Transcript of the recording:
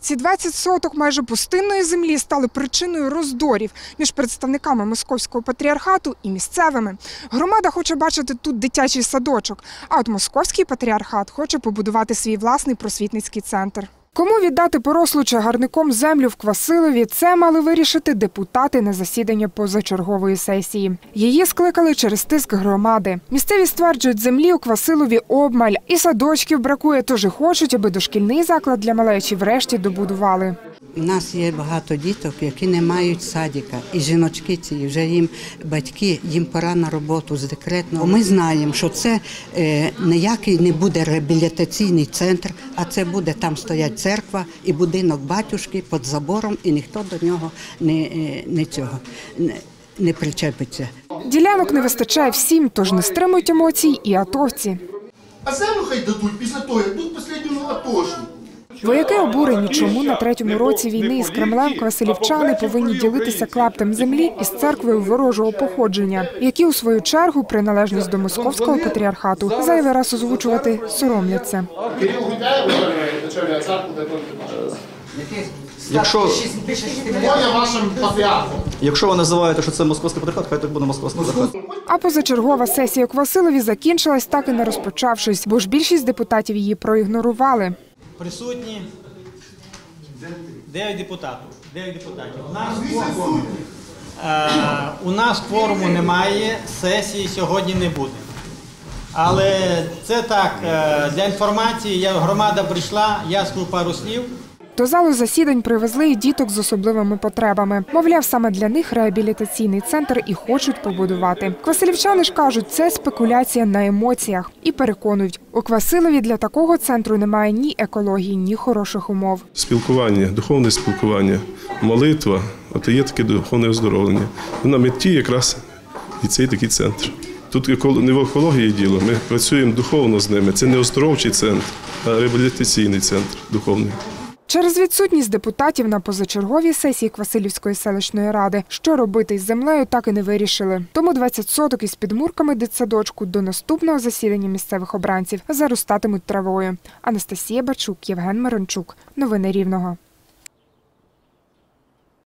Ці 20 соток майже пустинної землі стали причиною роздорів між представниками московського патріархату і місцевими. Громада хоче бачити тут дитячий садочок, а от московський патріархат хоче побудувати свій власний просвітницький центр. Кому віддати порослу чагарником землю в Квасилові, це мали вирішити депутати на засідання позачергової сесії. Її скликали через тиск громади. Місцеві стверджують, землі у Квасилові обмаль, і садочків бракує, тож і хочуть, аби дошкільний заклад для малечі врешті добудували. У нас є багато діток, які не мають садика, і жіночки ці вже їм батьки, їм пора на роботу з декретного. Ми знаємо, що це е, ніякий не буде реабілітаційний центр, а це буде там стоять церква і будинок батюшки під забором, і ніхто до нього не, е, не цього не, не причепиться. Ділянок не вистачає всім, тож не стримують емоцій і атовці. А землю хай дадуть після того, як тут останньому атошні. Вояки обурені, чому на третьому році війни із Кремлем квасилівчани повинні ділитися клаптем землі із церквою ворожого походження, які у свою чергу приналежність до московського патріархату зайвий раз озвучувати соромляться. Якщо, якщо ви називаєте, що це московський патріархат, хай так буде московський патріархат. А позачергова сесія у Квасилові закінчилась так і не розпочавшись, бо ж більшість депутатів її проігнорували. Присутні 9 депутатів. 9 депутатів. У нас, кворуму, е, у нас кворуму немає, сесії сьогодні не буде. Але це так, е, для інформації, я, громада прийшла, я скажу пару слів. До залу засідань привезли і діток з особливими потребами. Мовляв, саме для них реабілітаційний центр і хочуть побудувати. Квасилівчани ж кажуть, це спекуляція на емоціях і переконують, у Квасилові для такого центру немає ні екології, ні хороших умов. спілкування, духовне спілкування, молитва, от є таке духовне оздоровлення. На меті якраз і цей такий центр. Тут не в екології діло, ми працюємо духовно з ними. Це не оздоровчий центр, а реабілітаційний центр духовний. Через відсутність депутатів на позачерговій сесії Квасилівської селищної ради, що робити із землею, так і не вирішили. Тому 20 соток із підмурками дитсадочку до наступного засідання місцевих обранців заростатимуть травою. Анастасія Бачук, Євген Мирончук. Новини Рівного.